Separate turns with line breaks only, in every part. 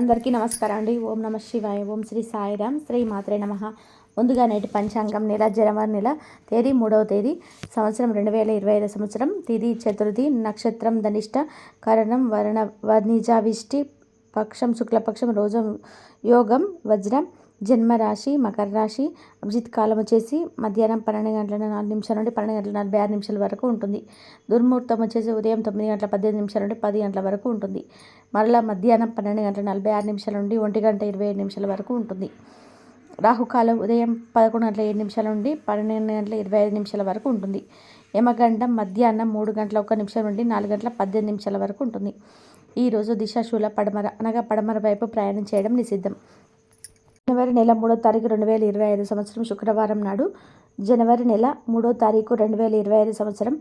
అందరికీ నమస్కారం అండి ఓం నమ శివాయ ఓం శ్రీ సాయిరామ్ శ్రీ మాత్రే నమ. ముందుగా నేటి పంచాంగం నెల జనవరి నెల తేదీ మూడవ తేదీ సంవత్సరం రెండు వేల ఇరవై ఐదు సంవత్సరం. తిది చతుర్థి నక్షత్రం ధనిష్ట కరణం వర్ణ వర్ణిజావిష్టి పక్షం శుక్లపక్షం రోజు యోగం వజ్రం జన్మరాశి మకర రాశి అభిజిత్ కాలం వచ్చేసి మధ్యాహ్నం పన్నెండు గంటల నాలుగు నిమిషాల నుండి పన్నెండు గంటల నలభై ఆరు నిమిషాల వరకు ఉంటుంది. దుర్ముహూర్తం వచ్చేసి ఉదయం తొమ్మిది గంటల పద్దెనిమిది నిమిషాల నుండి పది గంటల వరకు ఉంటుంది. మరలా మధ్యాహ్నం పన్నెండు గంటల నలభై ఆరు నిమిషాల నుండి ఒంటి గంట ఇరవై ఏడు నిమిషాల వరకు ఉంటుంది. రాహుకాలం ఉదయం పదకొండు గంటల ఏడు నిమిషాల నుండి పన్నెండు గంటల ఇరవై ఐదు నిమిషాల వరకు ఉంటుంది. యమగండం మధ్యాహ్నం మూడు గంటల ఒక నిమిషం నుండి నాలుగు గంటల పద్దెనిమిది నిమిషాల వరకు ఉంటుంది. ఈరోజు దిశాశూల పడమర అనగా పడమర వైపు ప్రయాణం చేయడం నిషిద్ధం. జనవరి నెల మూడో తారీఖు రెండు వేల ఇరవై ఐదు సంవత్సరం శుక్రవారం నాడు. జనవరి నెల మూడో తారీఖు రెండు వేల ఇరవై ఐదు సంవత్సరం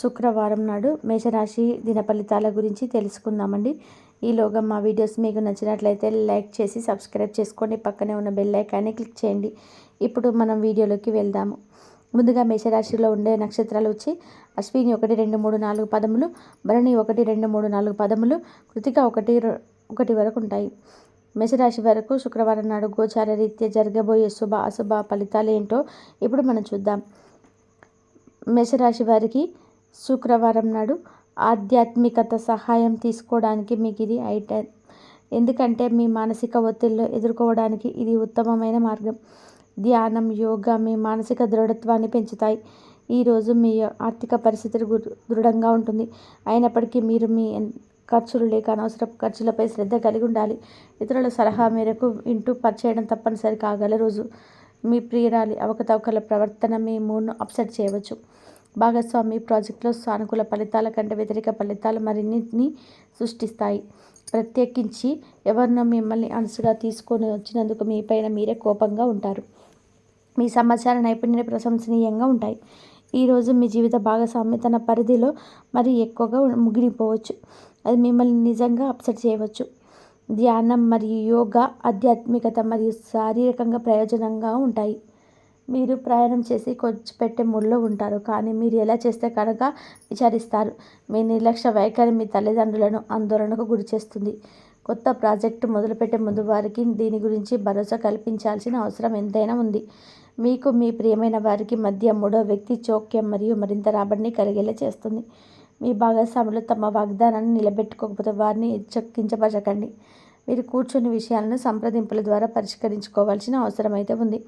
శుక్రవారం నాడు మేషరాశి దిన ఫలితాల గురించి తెలుసుకుందామండి. ఈలోగా మా వీడియోస్ మీకు నచ్చినట్లయితే లైక్ చేసి సబ్స్క్రైబ్ చేసుకోండి. పక్కనే ఉన్న బెల్ ఐకాన్ని క్లిక్ చేయండి. ఇప్పుడు మనం వీడియోలోకి వెళ్దాము. ముందుగా మేషరాశిలో ఉండే నక్షత్రాలు వచ్చి అశ్విని ఒకటి రెండు మూడు నాలుగు పదములు భరణి ఒకటి రెండు మూడు నాలుగు పదములు కృతిక ఒకటి ఒకటి వరకు ఉంటాయి. మేషరాశి వరకు శుక్రవారం నాడు గోచార రీత్యా జరగబోయే శుభ అశుభ ఫలితాలు ఏంటో ఇప్పుడు మనం చూద్దాం. మేషరాశి వారికి శుక్రవారం నాడు ఆధ్యాత్మికత సహాయం తీసుకోవడానికి మీకు ఇది ఐటెన్ ఎందుకంటే మీ మానసిక ఒత్తిడిలో ఎదుర్కోవడానికి ఇది ఉత్తమమైన మార్గం. ధ్యానం యోగా మీ మానసిక దృఢత్వాన్ని పెంచుతాయి. ఈరోజు మీ ఆర్థిక పరిస్థితి దృఢంగా ఉంటుంది. అయినప్పటికీ మీరు మీ ఖర్చులు లేక అనవసరపు ఖర్చులపై శ్రద్ధ కలిగి ఉండాలి. ఇతరుల సలహా మేరకు ఇంటూ పనిచేయడం తప్పనిసరి కాగల రోజు మీ ప్రియురాలి అవకతవకల ప్రవర్తన మీ మూడ్ను అప్సెట్ చేయవచ్చు. భాగస్వామి ప్రాజెక్టులో సానుకూల ఫలితాల కంటే వ్యతిరేక ఫలితాలు మరిన్నిటిని సృష్టిస్తాయి. ప్రత్యేకించి ఎవరినో మిమ్మల్ని అనసుగా తీసుకొని వచ్చినందుకు మీపైన మీరే కోపంగా ఉంటారు. మీ సమాచార నైపుణ్యాలు ప్రశంసనీయంగా ఉంటాయి. ఈరోజు మీ జీవిత భాగస్వామి తన పరిధిలో మరి ఎక్కువగా ముగిలిపోవచ్చు అది మిమ్మల్ని నిజంగా అప్సెట్ చేయవచ్చు. ధ్యానం మరియు యోగా ఆధ్యాత్మికత మరియు శారీరకంగా ప్రయోజనంగా ఉంటాయి. మీరు ప్రయాణం చేసి కొంచెం పెట్టే ముళ్ళో ఉంటారు. కానీ మీరు ఎలా చేస్తే కనుక విచారిస్తారు? మీ నిర్లక్ష్య వైఖరి మీ తల్లిదండ్రులను ఆందోళనకు గురి చేస్తుంది. కొత్త ప్రాజెక్టు మొదలుపెట్టే ముందు వారికి దీని గురించి భరోసా కల్పించాల్సిన అవసరం ఎంతైనా ఉంది. మీకు మీ ప్రియమైన వారికి మధ్య మూడో వ్యక్తి చోక్యం మరియు మరింత రాబడిని కలిగేలా చేస్తుంది. మీ భాగస్వాములు తమ వాగ్దానాన్ని నిలబెట్టుకోకపోతే వారిని చక్కించపరచకండి మీరు కూర్చొని విషయాలను సంప్రదింపుల ద్వారా పరిష్కరించుకోవాల్సిన అవసరం అయితే ఉంది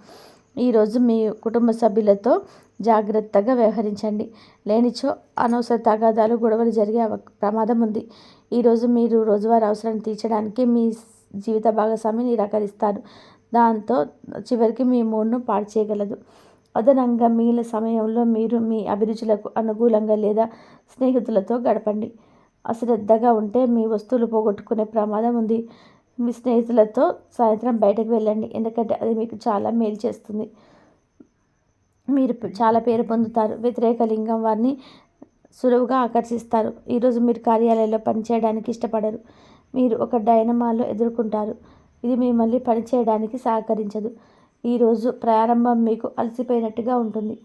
ఈరోజు మీ కుటుంబ సభ్యులతో జాగ్రత్తగా వ్యవహరించండి. లేనిచో అనవసర తగాదాలు గొడవలు జరిగే ప్రమాదం ఉంది. ఈరోజు మీరు రోజువారీ అవసరాన్ని తీర్చడానికి మీ జీవిత భాగస్వామి నిరాకరిస్తారు. దాంతో చివరికి మీ మూడ్ను పాడు చేయగలదు. అదనంగా మిగిలిన సమయంలో మీరు మీ అభిరుచులకు అనుకూలంగా లేదా స్నేహితులతో గడపండి. అశ్రద్ధగా ఉంటే మీ వస్తువులు పోగొట్టుకునే ప్రమాదం ఉంది. మీ స్నేహితులతో సాయంత్రం బయటకు వెళ్ళండి. ఎందుకంటే అది మీకు చాలా మేలు చేస్తుంది. మీరు చాలా పేరు పొందుతారు. వ్యతిరేక లింగం వారిని సులువుగా ఆకర్షిస్తారు. ఈరోజు మీరు కార్యాలయంలో పనిచేయడానికి ఇష్టపడరు. మీరు ఒక డైనమాలో ఎదుర్కొంటారు. ఇది మిమ్మల్ని పనిచేయడానికి సహకరించదు. ఈరోజు ప్రారంభం మీకు అలసిపోయినట్టుగా ఉంటుంది.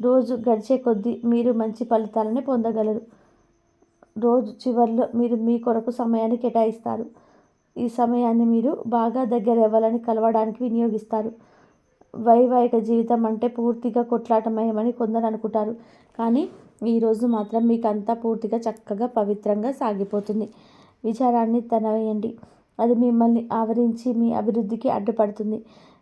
రోజు గడిచే కొద్దీ మీరు మంచి ఫలితాలని పొందగలరు. రోజు చివరిలో మీరు మీ కొరకు సమయాన్ని కేటాయిస్తారు. ఈ సమయాన్ని మీరు బాగా దగ్గర అవ్వాలని కలవడానికి వినియోగిస్తారు. వైవాహిక జీవితం అంటే పూర్తిగా కొట్లాటమయమని కొందరు అనుకుంటారు. కానీ ఈరోజు మాత్రం మీకు అంతా పూర్తిగా చక్కగా పవిత్రంగా సాగిపోతుంది. విచారాన్ని తనవేయండి. అది మిమ్మల్ని ఆవరించి మీ అభివృద్ధికి అడ్డుపడుతుంది.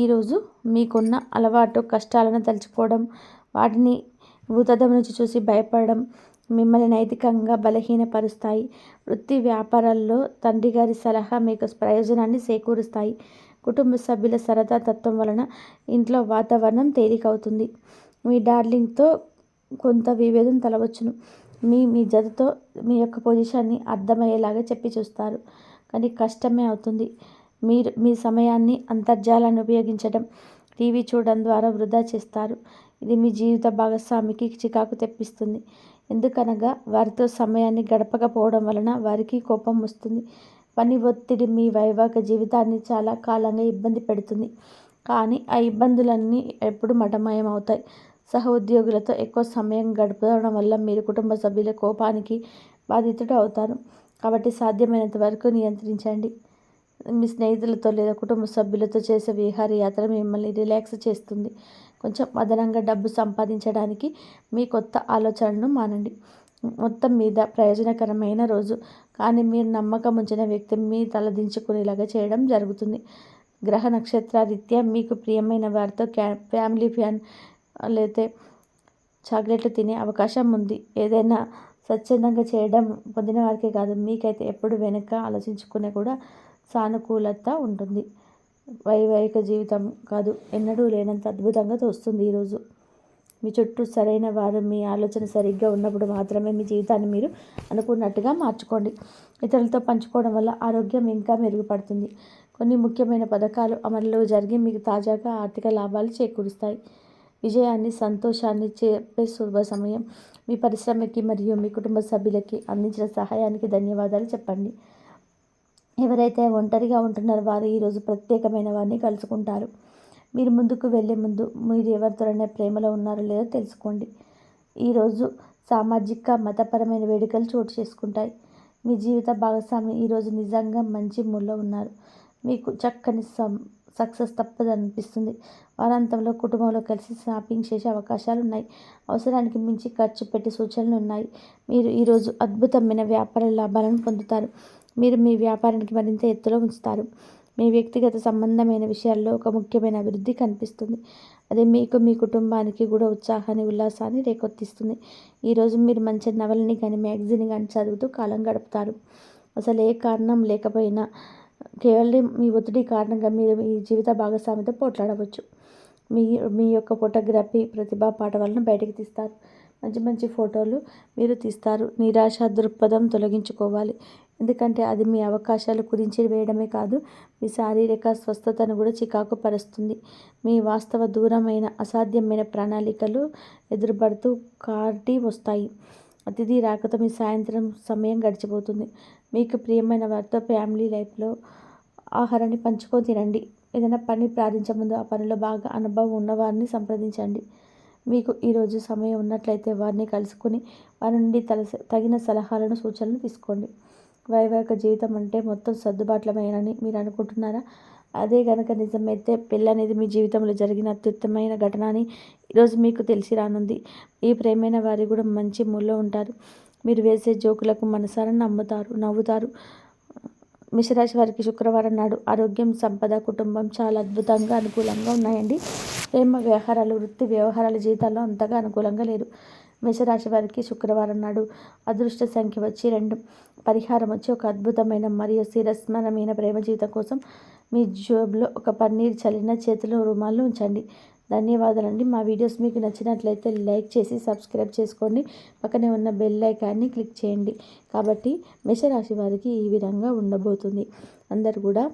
ఈరోజు మీకున్న అలవాటు కష్టాలను తలుచుకోవడం వాటిని భూతద్దం నుంచి చూసి భయపడడం మిమ్మల్ని నైతికంగా బలహీనపరుస్తాయి. వృత్తి వ్యాపారాల్లో తండ్రి గారి సలహా మీకు ప్రయోజనాన్ని చేకూరుస్తాయి. కుటుంబ సభ్యుల సరదా తత్వం వలన ఇంట్లో వాతావరణం తేలికవుతుంది. మీ డార్లింగ్తో కొంత విభేదం తలవచ్చును. మీ మీ జతతో మీ యొక్క పొజిషన్ని అర్థమయ్యేలాగా చెప్పి చూస్తారు. కానీ కష్టమే అవుతుంది. మీరు మీ సమయాన్ని అంతర్జాలాన్ని ఉపయోగించడం టీవీ చూడడం ద్వారా వృధా చేస్తారు. ఇది మీ జీవిత భాగస్వామికి చికాకు తెప్పిస్తుంది. ఎందుకనగా వారితో సమయాన్ని గడపకపోవడం వలన వారికి కోపం వస్తుంది. పని ఒత్తిడి మీ వైవాహిక జీవితాన్ని చాలా కాలంగా ఇబ్బంది పెడుతుంది. కానీ ఆ ఇబ్బందులన్నీ ఎప్పుడు మటమాయం అవుతాయి సహ ఉద్యోగులతో ఎక్కువ సమయం గడపడం వల్ల మీరు కుటుంబ సభ్యుల కోపానికి బాధితుడు అవుతారు. కాబట్టి సాధ్యమైనంత వరకు నియంత్రించండి. మీ స్నేహితులతో లేదా కుటుంబ సభ్యులతో చేసే విహారయాత్ర మిమ్మల్ని రిలాక్స్ చేస్తుంది. కొంచెం అదనంగా డబ్బు సంపాదించడానికి మీ కొత్త ఆలోచనలను మానండి. మొత్తం మీద ప్రయోజనకరమైన రోజు. కానీ మీరు నమ్మకం ఉంచిన వ్యక్తి మీ తలదించుకునేలాగా చేయడం జరుగుతుంది. గ్రహ నక్షత్ర రీత్యా మీకు ప్రియమైన వారితో క్యా ఫ్యామిలీ ఫ్యాన్ లేతే చాక్లెట్లు తినే అవకాశం ఉంది. ఏదైనా స్వచ్ఛందంగా చేయడం పొందిన వారికే కాదు. మీకైతే ఎప్పుడు వెనక ఆలోచించుకునే కూడా సానుకూలత ఉంటుంది. వైవాహిక జీవితం కాదు ఎన్నడూ లేనంత అద్భుతంగా తోస్తుంది ఈరోజు మీ చుట్టూ సరైన వారు మీ ఆలోచన సరిగ్గా ఉన్నప్పుడు మాత్రమే మీ జీవితాన్ని మీరు అనుకున్నట్టుగా మార్చుకోండి. ఇతరులతో పంచుకోవడం వల్ల ఆరోగ్యం ఇంకా మెరుగుపడుతుంది. కొన్ని ముఖ్యమైన పథకాలు అమలులో జరిగి మీకు తాజాగా ఆర్థిక లాభాలు చేకూరుస్తాయి. విజయాన్ని సంతోషాన్ని చెప్పే శుభ సమయం. మీ పరిశ్రమకి మరియు మీ కుటుంబ సభ్యులకి అందించిన సహాయానికి ధన్యవాదాలు చెప్పండి. ఎవరైతే ఒంటరిగా ఉంటున్నారో వారు ఈరోజు ప్రత్యేకమైన వారిని కలుసుకుంటారు. మీరు ముందుకు వెళ్ళే ముందు మీరు ఎవరితోనైనా ప్రేమలో ఉన్నారో లేదో తెలుసుకోండి. ఈరోజు సామాజిక మతపరమైన వేడుకలు చోటు చేసుకుంటాయి. మీ జీవిత భాగస్వామి ఈరోజు నిజంగా మంచి మూడ్లో ఉన్నారు. మీకు చక్కని సం సక్సెస్ తప్పదు అనిపిస్తుంది. వారాంతంలో కుటుంబంలో కలిసి షాపింగ్ చేసే అవకాశాలు ఉన్నాయి. అవసరానికి మించి ఖర్చు పెట్టే సూచనలు ఉన్నాయి. మీరు ఈరోజు అద్భుతమైన వ్యాపార లాభాలను పొందుతారు. మీరు మీ వ్యాపారానికి మరింత ఎత్తులో ఉంచుతారు. మీ వ్యక్తిగత సంబంధమైన విషయాల్లో ఒక ముఖ్యమైన అభివృద్ధి కనిపిస్తుంది. అది మీకు మీ కుటుంబానికి కూడా ఉత్సాహాన్ని ఉల్లాసాన్ని రేకొత్తిస్తుంది. ఈరోజు మీరు మంచి నవలని కానీ మ్యాగజైన్ కానీ చదువుతూ కాలం గడుపుతారు. అసలు ఏ కారణం లేకపోయినా కేవలం మీ ఒత్తిడి కారణంగా మీరు మీ జీవిత భాగస్వామితో పోట్లాడవచ్చు. మీ మీ యొక్క ఫోటోగ్రఫీ ప్రతిభా పాట వలన బయటకు తీస్తారు. మంచి మంచి ఫోటోలు మీరు తీస్తారు. నిరాశ దృక్పథం తొలగించుకోవాలి. ఎందుకంటే అది మీ అవకాశాల గురించి వేయడమే కాదు మీ శారీరక స్వస్థతను కూడా చికాకు పరుస్తుంది మీ వాస్తవ దూరమైన అసాధ్యమైన ప్రణాళికలు ఎదురుపడుతూ కాటి వస్తాయి. అతిథి రాకతో మీ సాయంత్రం సమయం గడిచిపోతుంది. మీకు ప్రియమైన వారితో ఫ్యామిలీ లైఫ్లో ఆహారాన్ని పంచుకొని తినండి. ఏదైనా పని ప్రారంభించే ముందు ఆ పనిలో బాగా అనుభవం ఉన్నవారిని సంప్రదించండి. మీకు ఈరోజు సమయం ఉన్నట్లయితే వారిని కలుసుకొని వారి నుండి తగిన సలహాలను సూచనలు తీసుకోండి. వైవాహిక జీవితం అంటే మొత్తం సర్దుబాట్లమేనని మీరు అనుకుంటున్నారా? అదే కనుక నిజమైతే పెళ్ళి అనేది మీ జీవితంలో జరిగిన అత్యుత్తమైన ఘటన అని ఈరోజు మీకు తెలిసి రానుంది. ఈ ప్రేమైన వారి కూడా మంచి మూల్లో ఉంటారు. మీరు వేసే జోకులకు మనసారా నమ్ముతారు నవ్వుతారు. మిషరాశి వారికి శుక్రవారం నాడు ఆరోగ్యం సంపద కుటుంబం చాలా అద్భుతంగా అనుకూలంగా ఉన్నాయండి. ప్రేమ వ్యవహారాలు వృత్తి వ్యవహారాల జీవితాల్లో అంతగా అనుకూలంగా లేదు మేషరాశి వారికి శుక్రవారం నాడు అదృష్ట సంఖ్య వచ్చి రెండు. పరిహారం వచ్చి ఒక అద్భుతమైన మరియు శిరస్మరమైన ప్రేమ జీవితం కోసం మీ జోబ్లో ఒక పన్నీర్ చల్లిన చేతిలో రుమాలు ఉంచండి. ధన్యవాదాలండి. మా వీడియోస్ మీకు నచ్చినట్లయితే లైక్ చేసి సబ్స్క్రైబ్ చేసుకోండి. పక్కనే ఉన్న బెల్ ఐకాన్ని క్లిక్ చేయండి. కాబట్టి మేషరాశి వారికి ఈ విధంగా ఉండబోతుంది. అందరు కూడా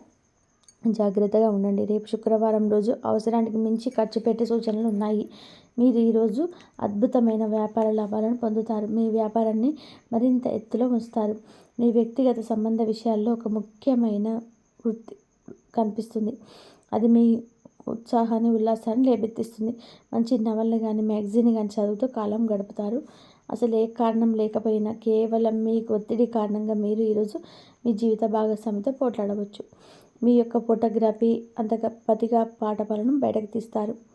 జాగ్రత్తగా ఉండండి. రేపు శుక్రవారం రోజు అవసరానికి మించి ఖర్చు పెట్టే సూచనలు ఉన్నాయి. మీరు ఈరోజు అద్భుతమైన వ్యాపార లాభాలను పొందుతారు. మీ వ్యాపారాన్ని మరింత ఎత్తులో ఉంచుతారు. మీ వ్యక్తిగత సంబంధ విషయాల్లో ఒక ముఖ్యమైన వృత్తి కనిపిస్తుంది. అది మీ ఉత్సాహాన్ని ఉల్లాసాన్ని లేపెత్తిస్తుంది మంచి నవల్ని కానీ మ్యాగజైన్ కానీ చదువుతూ కాలం గడుపుతారు. అసలు ఏ కారణం లేకపోయినా కేవలం మీ ఒత్తిడి కారణంగా మీరు ఈరోజు మీ జీవిత భాగస్వామితో పోట్లాడవచ్చు. మీ యొక్క ఫోటోగ్రఫీ అంతగా పతిగా పాఠపాలను బయటకు తీస్తారు.